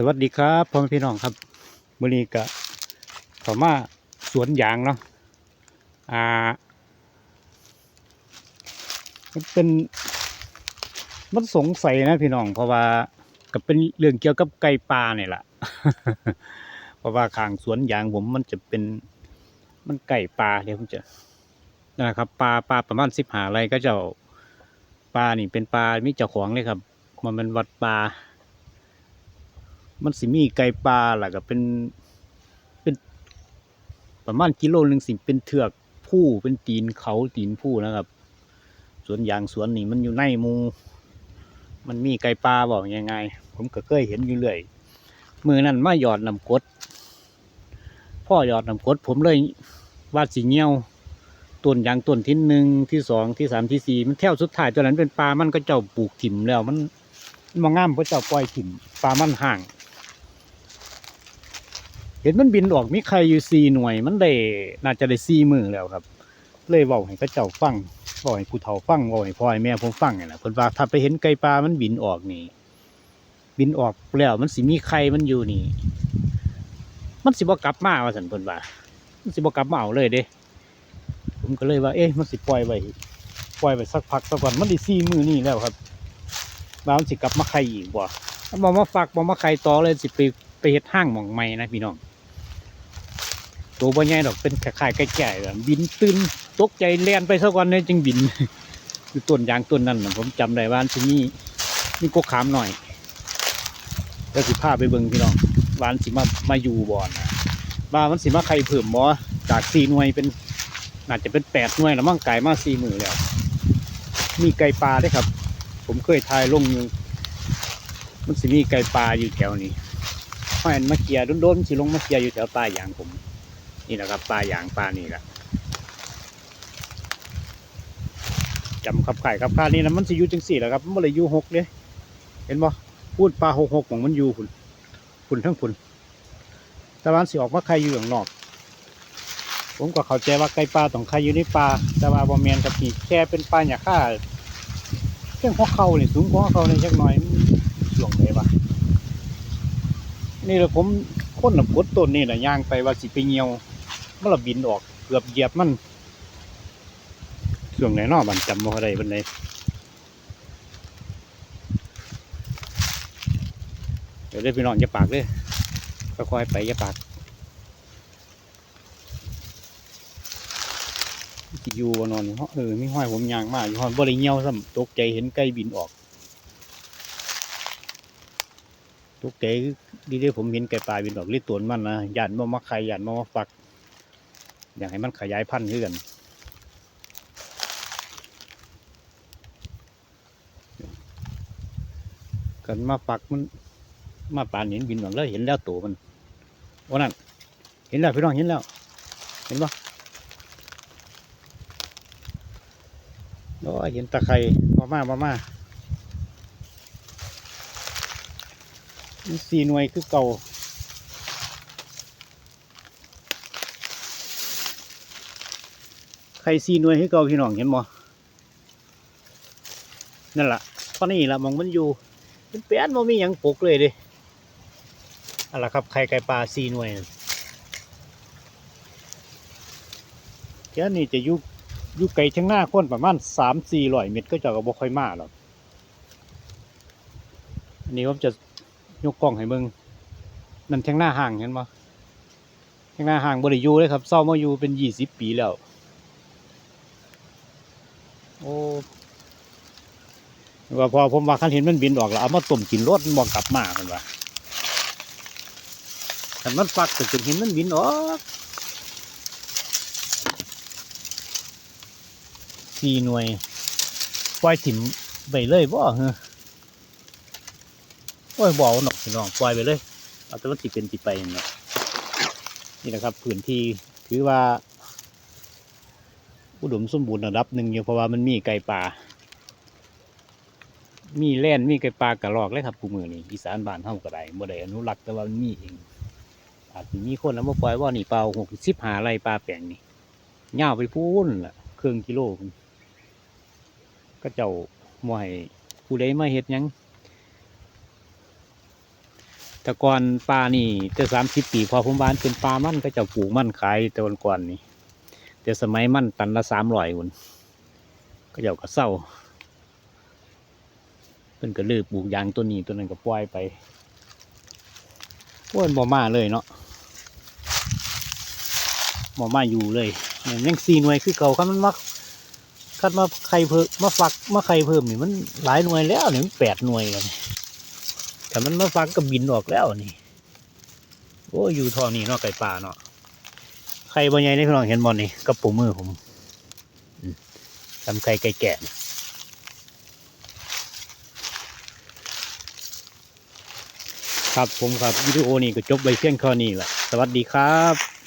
สวัสดีครับพ่อแม่พี่น้องครับมื้อนี้ก็เข้ามาสวนยางเนาะอ่ามันเป็นมันสงสัยนะพี่น้อง เพราะว่าก็เป็นเรื่องเกี่ยวกับไก่ป่าเนี่ยแหละเพราะว่าข้างสวนยางผมมันจะเป็นมันไก่ป่าเดี๋ยวผมจะนะครับปลาปลาประมาณสิบหาไรก็จ้าปลานี่เป็นปลามีเจ้าของเลยครับ มันเป็นวัดปลา มันสิมีไก่ปลาล่ะก็เป็นเป็น ประมาณกิโลหนึ่งสิเป็นเถือกผู้เป็นตีนเขาตีนผู้นะครับ สวนยางสวนนี่มันอยู่ในมู มันมีไก่ปลาบอกยังไง ผมก็เคยเห็นอยู่เรื่อยมือนั้นมาหยอดน้ำกดพ่อหยอดน้ำกดผมเลยวาดสีเงี้ยวต้นยางต้นที่หนึ่งที่สองที่สามที่สี่มันแถวสุดท้ายตัวนั้นเป็นปลามันก็เจ้าปลูกถิ่มแล้วมันมันงามเพราะเจ้าปล่อยถิ่มปลามันห่าง ห็นมันบินออกมีใครอยู่สี่หน่วย มันได้น่าจะได้สี่มือแล้วครับ เลยบอกให้เขาเจ้าฟังบอกให้ผู้เฒ่าฟังบอกให้พ่อให้แม่ผมฟังนี่แหละเพิ่นว่าถ้าไปเห็นไก่ปลามันบินออกนี่ บินออกแล้วมันสิมีไข่มันอยู่นี่ มันสิบ่กลับมาว่าสันเพิ่นว่ามันสิบ่กลับมาเอาเลยเด้ ผมก็เลยว่า เอ๊ะมันสิปล่อยไว้ปล่อยไว้สักพักสักก่อนมันได้สี่มือนี่แล้วครับว่ามันสิกลับมาไข่อีกบ่ถ้าบ่มาฟักบ่มาไข่ต่อเลยสิไปไปเฮ็ดห้างหม่องใหม่นะพี่น้อง ตัวบ่ใหญ่ดอกเป็นคล้ายๆไก่แก่บินตื่นตกใจแล่นไปสักวันนี่ยจึงบินคือต้นยางต้นนั้นผมจำได้ว่าที่นี่มีกกขามหน่อยแล้วสิพาไปเบิ่งพี่น้องวาอันสิมามาอยู่บ่อนว่ามันสิมาใครเพิ่มบ่จากสี่หน่วยเป็นอาจจะเป็นแปดหน่วยแล้วมั่งไก่มาสี่มือแล้ว มีไก่ปลาด้วยครับ ผมเคยทายลงอยู่มันสิมีไก่ปลาอยู่แถวนี้ห้อยอันมาเกียร์โดนๆสิลงมาเกียร์อยู่แถวปลายางผม นี่แหละครับปลายางปลานี่แหละจำขับไข่ขับข้านี่นะมันสิอยู่จังสี่แหละครับมันบ่เลยอยู่หกเลยเห็นบ่พูดปลาหกหกของมันอยู่คุณคุณทั้งคุณแต่ว่ามันสิออกมาไข่อยู่อย่างนอก ผมก็เข้าใจว่าไก่ปลาต้องไข่อยู่ในปลาแต่ว่าบ่แมนกับพี่แค่เป็นปลาหยาค่าเรื่องหัวเข่านี่สูงกว่าหัวเข่านี่จักหน่อยมันช่วงไหนวะนี่แหละผมคนหน้ำกดต้นนี่นะย่างไปว่าสิไปเงียว มันละบินออกเกือบเหยียบมันช่วงไหนนอบันจำบ่ได้บันไดเดี๋ยวได้พี่น้องอย่าปากเลยค่อยๆไปอย่าปากอยู่นอนเพราะเออมีห้อยผมยางมากอยู่ห้อยบ่ได้เงียวซ้ำตกใจเห็นไก่บินออกตกใจดีเดีผมเห็นไก่ปลาบินออกรีดตัวมันนะยานมามาไข่ยานมามาฟัก อยากให้มันขยายพันธุ์ขึ้นกันกันมาฟักมันมาปานเห็นบินออกแล้วเห็นแล้วตัวมันวันนั้นเห็นแล้วพี่น้องเห็นแล้ว เห็นปะโอ้ยเห็นตะไคร่มามามามามีสี่หน่วยคือเก่า ข่ซีหน่วยให้เก่าพี่น้องเห็นบ่นั่นล่ะตอนนี้ละมองมันอยู่เป็นแป้นบ่มีหยังปกเลยเดิอันละครับไข่ไก่ปลาซีหน่วยนั่นแค่นี้จะยู่อยู่ไกลทั้งหน้าคนประมาณสามสี่ร้อยเมตรก็จะก็บ่ค่อยมาหรอกอันนี้ผมจะยกกล้องให้เบิ่งนั่นทั้งหน้าห่างเห็นบ่ทั้งหน้าห่างบ่ได้อยู่เลยครับเศร้ามาอยู่เป็นยี่สิบปีแล้ว อ้ว่าพอผมว่าคันเห็นมันบินออกแล้วเอามาต้มกินรสมันบอกกลับมามันว่าแต่มันฟักแต่จนเห็นมันบินออกสี่หน่วยปล่อยถิ่มไปเลยบ่เหรอโอ้ยบอกหนอกพี่น้องปล่อยไปเลย เอาแต่ว่าติเป็นติไปเนาะนี่นะครับพื้นที่ถือว่า อุดมสมบูรณ์ระดับหนึ่งอยู่เพราะว่ามันมีไก่ป่า มีแล่นมีไก่ป่ากระรอกเลยครับกูมือนี่อีสานบ้านเฮาก็ได้บ่ได้อนุรักษ์แต่ว่ามันมีเองอาจจะมีคนแล้วมาปล่อยว่านี่เปล่าหกสิบหาไรปลาแปลงนี่ยาวไปพูนล่ะเครื่องกิโลก็เจ้าม่ให้ผู้ใดมาเฮ็ดยังแต่ก่อนปลานี่แต่สามสิบปีพอผมบ้านเป็นปลามันก็เจะปลูกมันขายแต่วันก่อนนี่ แต่สมัยมันตันละสามร้อยคนก็เจ้าก็เศร้าเพิ่นก็เลิกปลูกยางตัวนี้ตัวนั้นก็ปล่อยไปโอ้ยบ่มาเลยเนาะบ่มาอยู่เลยเนี่ยยังสี่หน่วยคือเก่าคันมันมาคันมาไข่เพิ่มมาฟักมาไข่เพิ่มนี่มันหลายหน่วยแล้วนี่มันแปดหน่วยแล้วแต่มันมาฟักก็บินออกแล้วนี่โอ้ยอยู่ทองนี่เนาะไก่ป่าเนาะ ไข่บนใหญ่ได้พี่น้องเห็นบอลนี่กระปูมือผมทำไข่ไก่แก่ครับผมครับวิดีโอนี้ก็จบไปเพียงแค่นี้แหละสวัสดีครับ